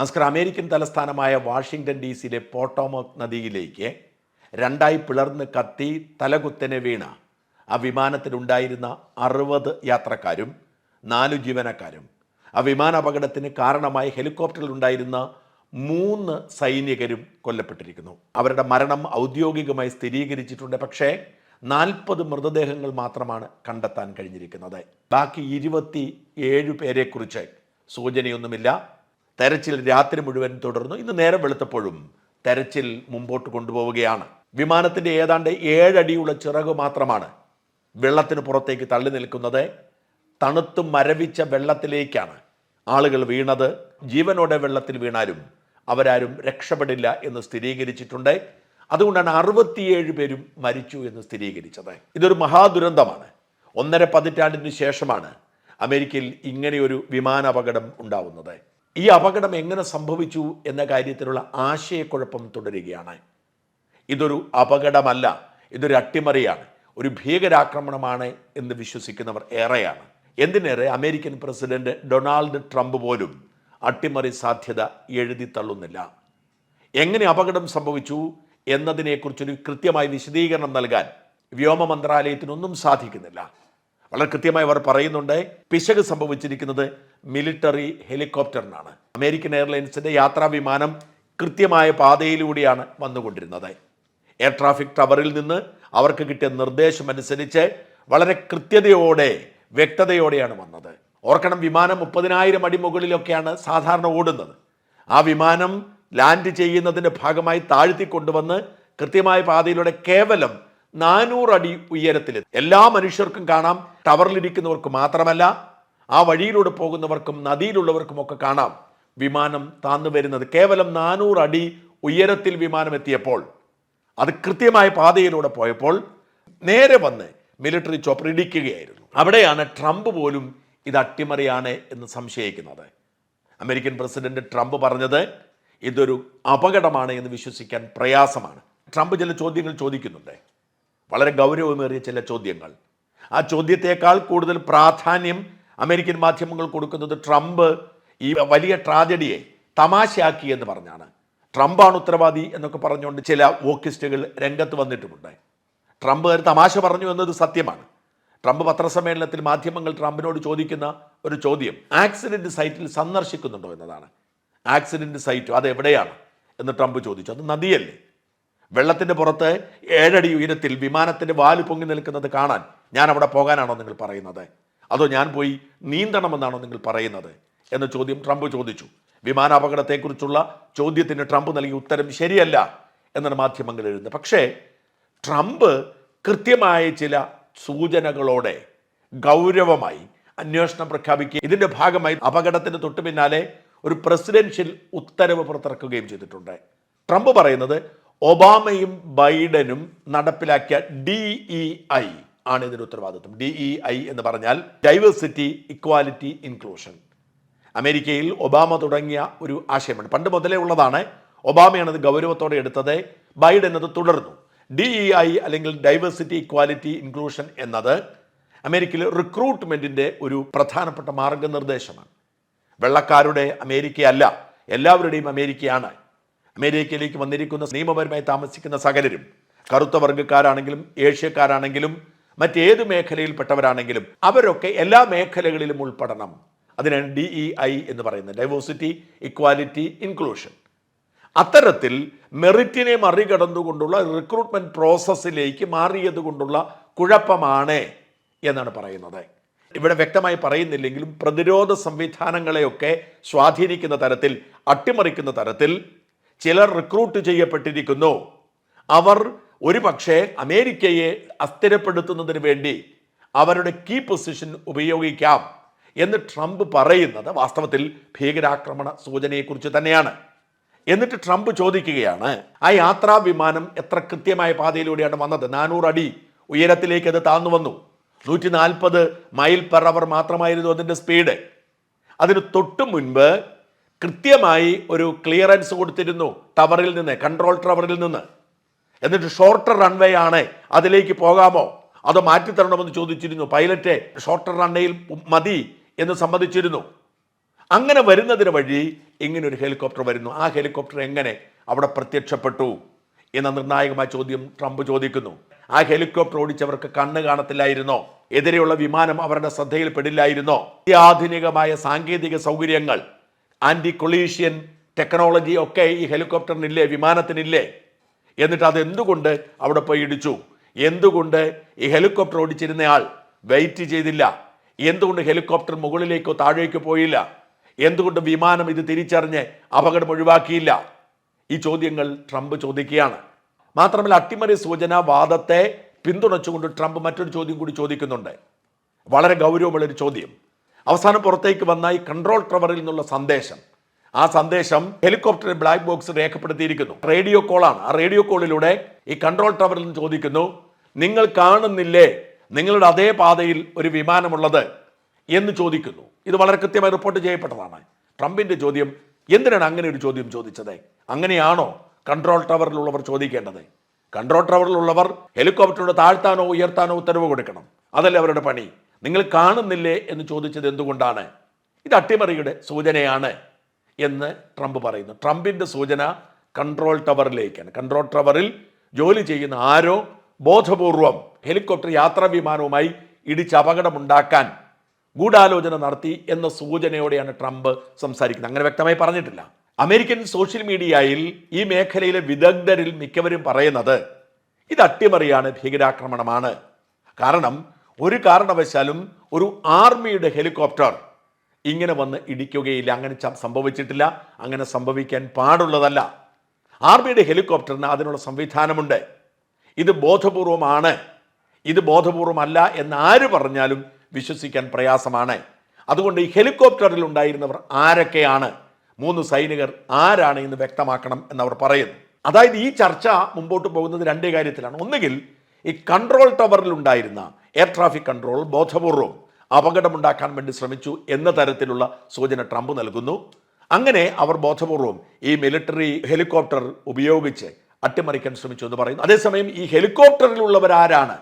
നമസ്കാരം. അമേരിക്കൻ തലസ്ഥാനമായ Washington D സിയിലെ പോട്ടോമോക് നദിയിലേക്ക് രണ്ടായി പിളർന്ന് കത്തി തലകുത്തനെ വീണ ആ വിമാനത്തിലുണ്ടായിരുന്ന അറുപത് യാത്രക്കാരും നാലു ജീവനക്കാരും ആ വിമാന അപകടത്തിന് കാരണമായി ഹെലികോപ്റ്ററിൽ ഉണ്ടായിരുന്ന മൂന്ന് സൈനികരും കൊല്ലപ്പെട്ടിരിക്കുന്നു. അവരുടെ മരണം ഔദ്യോഗികമായി സ്ഥിരീകരിച്ചിട്ടുണ്ട്. പക്ഷേ നാൽപ്പത് മൃതദേഹങ്ങൾ മാത്രമാണ് കണ്ടെത്താൻ കഴിഞ്ഞിരിക്കുന്നത്. ബാക്കി ഇരുപത്തി ഏഴ് പേരെക്കുറിച്ച് സൂചനയൊന്നുമില്ല. തെരച്ചിൽ രാത്രി മുഴുവൻ തുടർന്നു. ഇന്ന് നേരം വെളുത്തപ്പോഴും തെരച്ചിൽ മുമ്പോട്ട് കൊണ്ടുപോവുകയാണ്. വിമാനത്തിന്റെ ഏതാണ്ട് ഏഴടിയുള്ള ചിറക് മാത്രമാണ് വെള്ളത്തിന് പുറത്തേക്ക് തള്ളി നിൽക്കുന്നത്. തണുത്ത് മരവിച്ച വെള്ളത്തിലേക്കാണ് ആളുകൾ വീണത്. ജീവനോടെ വെള്ളത്തിൽ വീണാലും അവരാരും രക്ഷപ്പെടില്ല എന്ന് സ്ഥിരീകരിച്ചിട്ടുണ്ട്. അതുകൊണ്ടാണ് അറുപത്തിയേഴ് പേരും മരിച്ചു എന്ന് സ്ഥിരീകരിച്ചത്. ഇതൊരു മഹാദുരന്തമാണ്. ഒന്നര പതിറ്റാണ്ടിന് ശേഷമാണ് അമേരിക്കയിൽ ഇങ്ങനെയൊരു വിമാനാപകടം ഉണ്ടാവുന്നത്. ഈ അപകടം എങ്ങനെ സംഭവിച്ചു എന്ന കാര്യത്തിലുള്ള ആശയക്കുഴപ്പം തുടരുകയാണ്. ഇതൊരു അപകടമല്ല ഇതൊരു അട്ടിമറിയാണ് ഒരു ഭീകരാക്രമണമാണ് എന്ന് വിശ്വസിക്കുന്നവർ ഏറെയാണ്. എന്തിനേറെ അമേരിക്കൻ പ്രസിഡന്റ് ഡൊണാൾഡ് ട്രംപ് പോലും അട്ടിമറി സാധ്യത എഴുതി തള്ളുന്നില്ല. എങ്ങനെ അപകടം സംഭവിച്ചു എന്നതിനെക്കുറിച്ചൊരു കൃത്യമായ വിശദീകരണം നൽകാൻ വ്യോമ മന്ത്രാലയത്തിനൊന്നും സാധിക്കുന്നില്ല. വളരെ കൃത്യമായി അവർ പറയുന്നുണ്ട്. പിശക് സംഭവിച്ചിരിക്കുന്നത് മിലിറ്ററി ഹെലികോപ്റ്ററിനാണ്. അമേരിക്കൻ എയർലൈൻസിന്റെ യാത്രാ വിമാനം കൃത്യമായ പാതയിലൂടെയാണ് വന്നുകൊണ്ടിരുന്നത്. എയർ ട്രാഫിക് ടവറിൽ നിന്ന് അവർക്ക് കിട്ടിയ നിർദ്ദേശം അനുസരിച്ച് വളരെ കൃത്യതയോടെ വ്യക്തതയോടെയാണ് വന്നത്. ഓർക്കണം വിമാനം മുപ്പതിനായിരം അടി മുകളിലൊക്കെയാണ് സാധാരണ ഓടുന്നത്. ആ വിമാനം ലാൻഡ് ചെയ്യുന്നതിന്റെ ഭാഗമായി താഴ്ത്തി കൊണ്ടുവന്ന് കൃത്യമായ പാതയിലൂടെ കേവലം നാനൂറ് അടി ഉയരത്തിൽ എല്ലാ മനുഷ്യർക്കും കാണാം ടവറിലിരിക്കുന്നവർക്ക് മാത്രമല്ല ആ വഴിയിലൂടെ പോകുന്നവർക്കും നദിയിലുള്ളവർക്കും ഒക്കെ കാണാം വിമാനം താന്നു വരുന്നത്. കേവലം നാനൂറ് അടി ഉയരത്തിൽ വിമാനം എത്തിയപ്പോൾ അത് കൃത്യമായ പാതയിലൂടെ പോയപ്പോൾ നേരെ വന്ന് മിലിറ്ററി ചോപ്പർ ഇടിക്കുകയായിരുന്നു. അവിടെയാണ് ട്രംപ് പോലും ഇത് അട്ടിമറിയാണ് എന്ന് സംശയിക്കുന്നത്. അമേരിക്കൻ പ്രസിഡന്റ് ട്രംപ് പറഞ്ഞത് ഇതൊരു അപകടമാണ് എന്ന് വിശ്വസിക്കാൻ പ്രയാസമാണ്. ട്രംപ് ചില ചോദ്യങ്ങൾ ചോദിക്കുന്നുണ്ട്. വളരെ ഗൗരവമേറിയ ചില ചോദ്യങ്ങൾ. ആ ചോദ്യത്തേക്കാൾ കൂടുതൽ പ്രാധാന്യം അമേരിക്കൻ മാധ്യമങ്ങൾ കൊടുക്കുന്നത് ട്രംപ് ഈ വലിയ ട്രാജഡിയെ തമാശയാക്കി എന്ന് പറഞ്ഞാണ്. ട്രംപാണ് ഉത്തരവാദി എന്നൊക്കെ പറഞ്ഞുകൊണ്ട് ചില വോക്കിസ്റ്റുകൾ രംഗത്ത് വന്നിട്ടുമുണ്ട്. ട്രംപ് ഒരു തമാശ പറഞ്ഞു എന്നത് സത്യമാണ്. ട്രംപ് പത്രസമ്മേളനത്തിൽ മാധ്യമങ്ങൾ ട്രംപിനോട് ചോദിക്കുന്ന ഒരു ചോദ്യം ആക്സിഡന്റ് സൈറ്റിൽ സന്ദർശിക്കുന്നുണ്ടോ? എന്നതാണ്. ആക്സിഡന്റ് സൈറ്റോ? അത് എവിടെയാണ് എന്ന് ട്രംപ് ചോദിച്ചു. അത് നദിയല്ലേ? വെള്ളത്തിന്റെ പുറത്ത് ഏഴടി ഉയരത്തിൽ വിമാനത്തിന്റെ വാൽ പൊങ്ങി നിൽക്കുന്നത് കാണാൻ ഞാൻ അവിടെ പോകാനാണോ നിങ്ങൾ പറയുന്നത്? അതോ ഞാൻ പോയി നീന്തണമെന്നാണോ നിങ്ങൾ പറയുന്നത്? എന്ന ചോദ്യം ട്രംപ് ചോദിച്ചു. വിമാനാപകടത്തെക്കുറിച്ചുള്ള ചോദ്യത്തിന് ട്രംപ് നൽകിയ ഉത്തരം ശരിയല്ല എന്നാണ് മാധ്യമങ്ങൾ എഴുതുന്നത്. പക്ഷേ ട്രംപ് കൃത്യമായ ചില സൂചനകളോടെ ഗൗരവമായി അന്വേഷണം പ്രഖ്യാപിക്കുകയും ഇതിന്റെ ഭാഗമായി അപകടത്തിന് തൊട്ടു പിന്നാലെ ഒരു പ്രസിഡൻഷ്യൽ ഉത്തരവ് പുറത്തിറക്കുകയും ചെയ്തിട്ടുണ്ട്. ട്രംപ് പറയുന്നത് ഒബാമയും ബൈഡനും നടപ്പിലാക്കിയ ഡി ഇ ഐ ആണ് ഇതിന്റെ ഉത്തരവാദിത്വം. ഡി ഇ ഐ എന്ന് പറഞ്ഞാൽ ഡൈവേഴ്സിറ്റി ഇക്വാലിറ്റി ഇൻക്ലൂഷൻ അമേരിക്കയിൽ ഒബാമ തുടങ്ങിയ ഒരു ആശയമാണ് പണ്ട് മുതലേ ഉള്ളതാണ് ഒബാമയാണ് അത് ഗൗരവത്തോടെ എടുത്തത് ബൈഡൻ അത് തുടർന്നു. ഡി ഇ ഐ അല്ലെങ്കിൽ ഡൈവേഴ്സിറ്റി ഇക്വാലിറ്റി ഇൻക്ലൂഷൻ എന്നത് അമേരിക്കയിലെ റിക്രൂട്ട്മെന്റിന്റെ ഒരു പ്രധാനപ്പെട്ട മാർഗനിർദ്ദേശമാണ്. വെള്ളക്കാരുടെ അമേരിക്കയല്ല എല്ലാവരുടെയും അമേരിക്കയാണ്. അമേരിക്കയിലേക്ക് വന്നിരിക്കുന്ന നിയമപരമായി താമസിക്കുന്ന സകലരും കറുത്ത വർഗക്കാരാണെങ്കിലും ഏഷ്യക്കാരാണെങ്കിലും മറ്റേത് മേഖലയിൽപ്പെട്ടവരാണെങ്കിലും അവരൊക്കെ എല്ലാ മേഖലകളിലും ഉൾപ്പെടണം. അതിനാണ് ഡി ഇ ഐ എന്ന് പറയുന്നത്. ഡൈവേഴ്സിറ്റി ഇക്വാലിറ്റി ഇൻക്ലൂഷൻ അത്തരത്തിൽ മെറിറ്റിനെ മറികടന്നുകൊണ്ടുള്ള റിക്രൂട്ട്മെന്റ് പ്രോസസ്സിലേക്ക് മാറിയതുകൊണ്ടുള്ള കുഴപ്പമാണ് എന്നാണ് പറയുന്നത്. ഇവിടെ വ്യക്തമായി പറയുന്നില്ലെങ്കിലും പ്രതിരോധ സംവിധാനങ്ങളെയൊക്കെ സ്വാധീനിക്കുന്ന തരത്തിൽ അട്ടിമറിക്കുന്ന തരത്തിൽ ചിലർ റിക്രൂട്ട് ചെയ്യപ്പെട്ടിരിക്കുന്നു. അവർ ഒരു പക്ഷേ അമേരിക്കയെ അസ്ഥിരപ്പെടുത്തുന്നതിന് വേണ്ടി അവരുടെ കീ പൊസിഷൻ ഉപയോഗിക്കാം എന്ന് ട്രംപ് പറയുന്നത് വാസ്തവത്തിൽ ഭീകരാക്രമണ സൂചനയെക്കുറിച്ച് തന്നെയാണ്. എന്നിട്ട് ട്രംപ് ചോദിക്കുകയാണ് ആ യാത്രാ വിമാനം എത്ര കൃത്യമായ പാതയിലൂടെയാണ് വന്നത്? നാനൂറ് അടി ഉയരത്തിലേക്ക് അത് താന്നു വന്നു. നൂറ്റി നാൽപ്പത് മൈൽ പെർ അവർ മാത്രമായിരുന്നു അതിന്റെ സ്പീഡ് അതിന് തൊട്ടു മുൻപ് കൃത്യമായി ഒരു ക്ലിയറൻസ് കൊടുത്തിരുന്നു ടവറിൽ നിന്ന് കൺട്രോൾ ടവറിൽ നിന്ന്. എന്നിട്ട് ഷോർട്ടർ റൺവേ ആണ് അതിലേക്ക് പോകാമോ? അത് മാറ്റിത്തരണമെന്ന് ചോദിച്ചിരുന്നു. പൈലറ്റ് ഷോർട്ടർ റൺവേയിൽ മതി എന്ന് സമ്മതിച്ചിരുന്നു. അങ്ങനെ വരുന്നതിന് വഴി ഇങ്ങനെ ഒരു ഹെലികോപ്റ്റർ വരുന്നു. ആ ഹെലികോപ്റ്റർ എങ്ങനെ അവിടെ പ്രത്യക്ഷപ്പെട്ടു എന്ന നിർണായകമായ ചോദ്യം ട്രംപ് ചോദിക്കുന്നു. ആ ഹെലികോപ്റ്റർ ഓടിച്ചവർക്ക് കണ്ണ് കാണത്തില്ലായിരുന്നോ? എതിരെയുള്ള വിമാനം അവരുടെ ശ്രദ്ധയിൽപ്പെടില്ലായിരുന്നോ? ഈ ആധുനികമായ സാങ്കേതിക സൗകര്യങ്ങൾ ആന്റി കൊളീഷ്യൻ ടെക്നോളജി ഒക്കെ ഈ ഹെലികോപ്റ്ററിനില്ലേ വിമാനത്തിനില്ലേ? എന്നിട്ട് അത് എന്തുകൊണ്ട് അവിടെ പോയി ഇടിച്ചു? എന്തുകൊണ്ട് ഈ ഹെലികോപ്റ്റർ ഓടിച്ചിരുന്നയാൾ വെയിറ്റ് ചെയ്തില്ല? എന്തുകൊണ്ട് ഹെലികോപ്റ്റർ മുകളിലേക്കോ താഴേക്കോ പോയില്ല? എന്തുകൊണ്ട് വിമാനം ഇത് തിരിച്ചറിഞ്ഞ് അപകടം ഒഴിവാക്കിയില്ല? ഈ ചോദ്യങ്ങൾ ട്രംപ് ചോദിക്കുകയാണ്. മാത്രമല്ല അട്ടിമറി സൂചന വാദത്തെ പിന്തുണച്ചുകൊണ്ട് ട്രംപ് മറ്റൊരു ചോദ്യം കൂടി ചോദിക്കുന്നുണ്ട്. വളരെ ഗൗരവമുള്ളൊരു ചോദ്യം. അവസാനം പുറത്തേക്ക് വന്ന ഈ കൺട്രോൾ ടവറിൽ നിന്നുള്ള സന്ദേശം. ആ സന്ദേശം ഹെലികോപ്റ്ററിൽ ബ്ലാക്ക് ബോക്സ് രേഖപ്പെടുത്തിയിരിക്കുന്നു. റേഡിയോ കോളാണ് ആ റേഡിയോ കോളിലൂടെ ഈ കൺട്രോൾ ടവറിൽ നിന്ന് ചോദിക്കുന്നു നിങ്ങൾ കാണുന്നില്ലേ? നിങ്ങളുടെ അതേ പാതയിൽ ഒരു വിമാനമുള്ളത്? എന്ന് ചോദിക്കുന്നു. ഇത് വളരെ കൃത്യമായി റിപ്പോർട്ട് ചെയ്യപ്പെട്ടതാണ്. ട്രംപിന്റെ ചോദ്യം എന്തിനാണ് അങ്ങനെ ഒരു ചോദ്യം ചോദിച്ചത്? അങ്ങനെയാണോ കൺട്രോൾ ടവറിലുള്ളവർ ചോദിക്കേണ്ടത്? കൺട്രോൾ ടവറിലുള്ളവർ ഹെലികോപ്റ്ററിനോട് താഴ്ത്താനോ ഉയർത്താനോ ഉത്തരവ് കൊടുക്കണം. അതല്ലേ അവരുടെ പണി? നിങ്ങൾ കാണുന്നില്ലേ എന്ന് ചോദിച്ചത് എന്തുകൊണ്ടാണ്? ഇത് അട്ടിമറിയുടെ സൂചനയാണ് എന്ന് ട്രംപ് പറയുന്നു. ട്രംപിന്റെ സൂചന കൺട്രോൾ ടവറിലേക്കാണ്. കൺട്രോൾ ടവറിൽ ജോലി ചെയ്യുന്ന ആരോ ബോധപൂർവം ഹെലികോപ്റ്റർ യാത്രാ വിമാനവുമായി ഇടിച്ച് അപകടമുണ്ടാക്കാൻ ഗൂഢാലോചന നടത്തി എന്ന സൂചനയോടെയാണ് ട്രംപ് സംസാരിക്കുന്നത്. അങ്ങനെ വ്യക്തമായി പറഞ്ഞിട്ടില്ല. അമേരിക്കൻ സോഷ്യൽ മീഡിയയിൽ ഈ മേഖലയിലെ വിദഗ്ധരിൽ മിക്കവരും പറയുന്നത് ഇത് അട്ടിമറിയാണ് ഭീകരാക്രമണമാണ്. കാരണം ഒരു കാരണവശാലും ഒരു ആർമിയുടെ ഹെലികോപ്റ്റർ ഇങ്ങനെ വന്ന് ഇടിക്കുകയില്ല. അങ്ങനെ സംഭവിച്ചിട്ടില്ല. അങ്ങനെ സംഭവിക്കാൻ പാടുള്ളതല്ല. ആർമിയുടെ ഹെലികോപ്റ്ററിന് അതിനുള്ള സംവിധാനമുണ്ട്. ഇത് ബോധപൂർവമാണ്. ഇത് ബോധപൂർവമല്ല എന്ന് ആര് പറഞ്ഞാലും വിശ്വസിക്കാൻ പ്രയാസമാണ്. അതുകൊണ്ട് ഈ ഹെലികോപ്റ്ററിൽ ഉണ്ടായിരുന്നവർ ആരൊക്കെയാണ്? മൂന്ന് സൈനികർ ആരാണ് എന്ന് വ്യക്തമാക്കണം എന്നവർ പറയുന്നു. അതായത് ഈ ചർച്ച മുമ്പോട്ട് പോകുന്നത് രണ്ട് കാര്യത്തിലാണ്. ഒന്നുകിൽ ഈ കൺട്രോൾ ടവറിൽ ഉണ്ടായിരുന്ന എയർ ട്രാഫിക് കൺട്രോൾ ബോധപൂർവം അപകടമുണ്ടാക്കാൻ വേണ്ടി ശ്രമിച്ചു എന്ന തരത്തിലുള്ള സൂചന ട്രംപ് നൽകുന്നു. അങ്ങനെ അവർ ബോധപൂർവം ഈ മിലിറ്ററി ഹെലികോപ്റ്റർ ഉപയോഗിച്ച് അട്ടിമറിക്കാൻ ശ്രമിച്ചു എന്ന് പറയുന്നു. അതേസമയം ഈ ഹെലികോപ്റ്ററിലുള്ളവരാരാണ്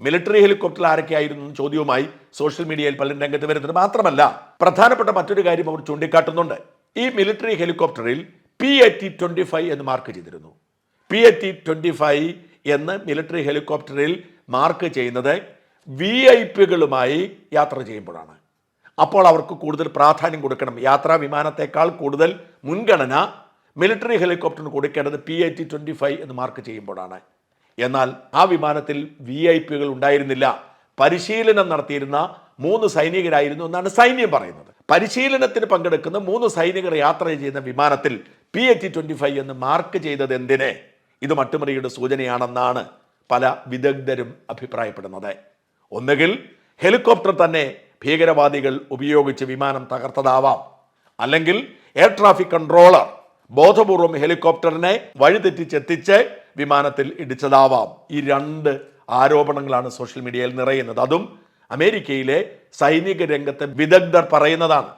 മിലിറ്ററി ഹെലികോപ്റ്റർ ആരൊക്കെയായിരുന്നു ചോദ്യവുമായി സോഷ്യൽ മീഡിയയിൽ പലരും രംഗത്ത് വരുന്നത് മാത്രമല്ല പ്രധാനപ്പെട്ട മറ്റൊരു കാര്യം അവർ ചൂണ്ടിക്കാട്ടുന്നുണ്ട്. ഈ മിലിറ്ററി ഹെലികോപ്റ്ററിൽ P A T twenty five എന്ന് മാർക്ക് ചെയ്തിരുന്നു. പി എ ടി ട്വന്റി ഫൈവ് എന്ന് മിലിറ്ററി ഹെലികോപ്റ്ററിൽ മാർക്ക് ചെയ്യുന്നത് വി ഐ പികളുമായി യാത്ര ചെയ്യുമ്പോഴാണ്. അപ്പോൾ അവർക്ക് കൂടുതൽ പ്രാധാന്യം കൊടുക്കണം. യാത്രാ വിമാനത്തേക്കാൾ കൂടുതൽ മുൻഗണന മിലിറ്ററി ഹെലികോപ്റ്ററിന് കൊടുക്കേണ്ടത് P I T twenty five എന്ന് മാർക്ക് ചെയ്യുമ്പോഴാണ്. എന്നാൽ ആ വിമാനത്തിൽ വി ഐ പികൾ ഉണ്ടായിരുന്നില്ല. പരിശീലനം നടത്തിയിരുന്ന മൂന്ന് സൈനികരായിരുന്നു എന്നാണ് സൈന്യം പറയുന്നത്. പരിശീലനത്തിന് പങ്കെടുക്കുന്ന മൂന്ന് സൈനികർ യാത്ര ചെയ്യുന്ന വിമാനത്തിൽ P A T twenty five എന്ന് മാർക്ക് ചെയ്തത് എന്തിനെ? ഇത് മട്ടുമറിയുടെ സൂചനയാണെന്നാണ് പല വിദഗ്ധരും അഭിപ്രായപ്പെടുന്നത്. ഒന്നുകിൽ ഹെലികോപ്റ്റർ തന്നെ ഭീകരവാദികൾ ഉപയോഗിച്ച് വിമാനം തകർത്തതാവാം. അല്ലെങ്കിൽ എയർ ട്രാഫിക് കൺട്രോളർ ബോധപൂർവം ഹെലികോപ്റ്ററിനെ വഴിതെറ്റിച്ചെത്തിച്ച് വിമാനത്തിൽ ഇടിച്ചതാവാം. ഈ രണ്ട് ആരോപണങ്ങളാണ് സോഷ്യൽ മീഡിയയിൽ നിറയുന്നത്. അതും അമേരിക്കയിലെ സൈനിക രംഗത്തെ വിദഗ്ധർ പറയുന്നതാണ്.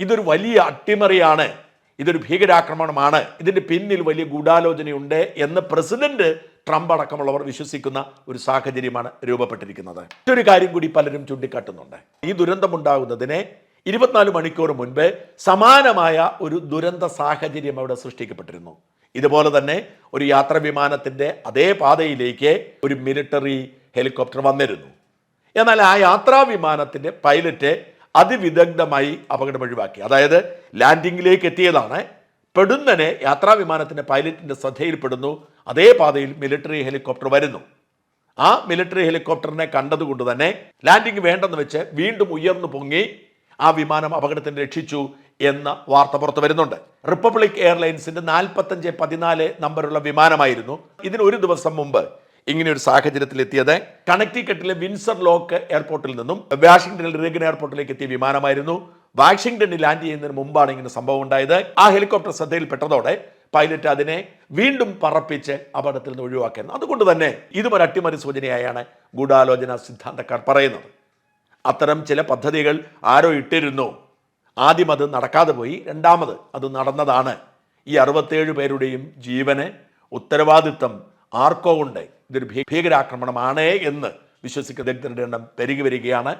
ഇതൊരു വലിയ അട്ടിമറിയാണ്. ഇതൊരു ഭീകരാക്രമണമാണ്. ഇതിന്റെ പിന്നിൽ വലിയ ഗൂഢാലോചനയുണ്ട് എന്ന് പ്രസിഡന്റ് ട്രംപ് അടക്കമുള്ളവർ വിശ്വസിക്കുന്ന ഒരു സാഹചര്യമാണ് രൂപപ്പെട്ടിരിക്കുന്നത്. മറ്റൊരു കാര്യം കൂടി പലരും ചൂണ്ടിക്കാട്ടുന്നുണ്ട്. ഈ ദുരന്തമുണ്ടാകുന്നതിനെ ഇരുപത്തിനാല് മണിക്കൂർ മുൻപ് സമാനമായ ഒരു ദുരന്ത സാഹചര്യം അവിടെ സൃഷ്ടിക്കപ്പെട്ടിരുന്നു. ഇതുപോലെ തന്നെ ഒരു യാത്ര വിമാനത്തിന്റെ അതേ പാതയിലേക്ക് ഒരു മിലിറ്ററി ഹെലികോപ്റ്റർ വന്നിരുന്നു. എന്നാൽ ആ യാത്രാ വിമാനത്തിന്റെ പൈലറ്റ് അതിവിദഗ്ധമായി അപകടം ഒഴിവാക്കി അതായത് ലാൻഡിങ്ങിലേക്ക് എത്തിയതാണ്. പെടുന്നനെ യാത്രാ വിമാനത്തിന്റെ പൈലറ്റിന്റെ ശ്രദ്ധയിൽപ്പെടുന്നു. അതേ പാതയിൽ മിലിറ്ററി ഹെലികോപ്റ്റർ വരുന്നു. ആ മിലിറ്ററി ഹെലികോപ്റ്ററിനെ കണ്ടതുകൊണ്ട് തന്നെ ലാൻഡിംഗ് വേണ്ടെന്ന് വെച്ച് വീണ്ടും ഉയർന്നു പൊങ്ങി ആ വിമാനം അപകടത്തിന് രക്ഷിച്ചു എന്ന വാർത്ത പുറത്തു വരുന്നുണ്ട്. റിപ്പബ്ലിക് എയർലൈൻസിന്റെ നാൽപ്പത്തഞ്ച് പതിനാല് നമ്പറുള്ള വിമാനമായിരുന്നു ഇതിന് ഒരു ദിവസം മുമ്പ് ഇങ്ങനെ ഒരു സാഹചര്യത്തിൽ എത്തിയത്. കണക്ടിക്കട്ടിലെ വിൻസർ ലോക്ക് എയർപോർട്ടിൽ നിന്നും വാഷിംഗ്ടണിൽ റീഗൻ എയർപോർട്ടിലേക്ക് എത്തിയ വിമാനമായിരുന്നു. വാഷിംഗ്ടണിൽ ലാൻഡ് ചെയ്യുന്നതിന് മുമ്പാണ് ഇങ്ങനെ സംഭവം ഉണ്ടായത്. ആ ഹെലികോപ്റ്റർ ശ്രദ്ധയിൽപ്പെട്ടതോടെ പൈലറ്റ് അതിനെ വീണ്ടും പറപ്പിച്ച് അപകടത്തിൽ നിന്ന് ഒഴിവാക്കുന്നു അതുകൊണ്ട് തന്നെ ഇതും ഒരു അട്ടിമറി സൂചനയായാണ് ഗൂഢാലോചന സിദ്ധാന്തക്കാർ പറയുന്നത്. അത്തരം ചില പദ്ധതികൾ ആരോ ഇട്ടിരുന്നു. ആദ്യം അത് നടക്കാതെ പോയി രണ്ടാമത് അത് നടന്നതാണ്. ഈ അറുപത്തേഴ് പേരുടെയും ജീവന് ഉത്തരവാദിത്തം ആർക്കോ ഉണ്ട്. ഇതൊരു ഭീകരാക്രമണമാണ് എന്ന് വിശ്വസിക്കുന്ന വിദഗ്ധരുടെ എണ്ണം പെരുകി വരികയാണ്.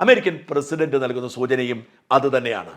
അമേരിക്കൻ പ്രസിഡന്റ് നൽകുന്ന സൂചനയും അതുതന്നെയാണ്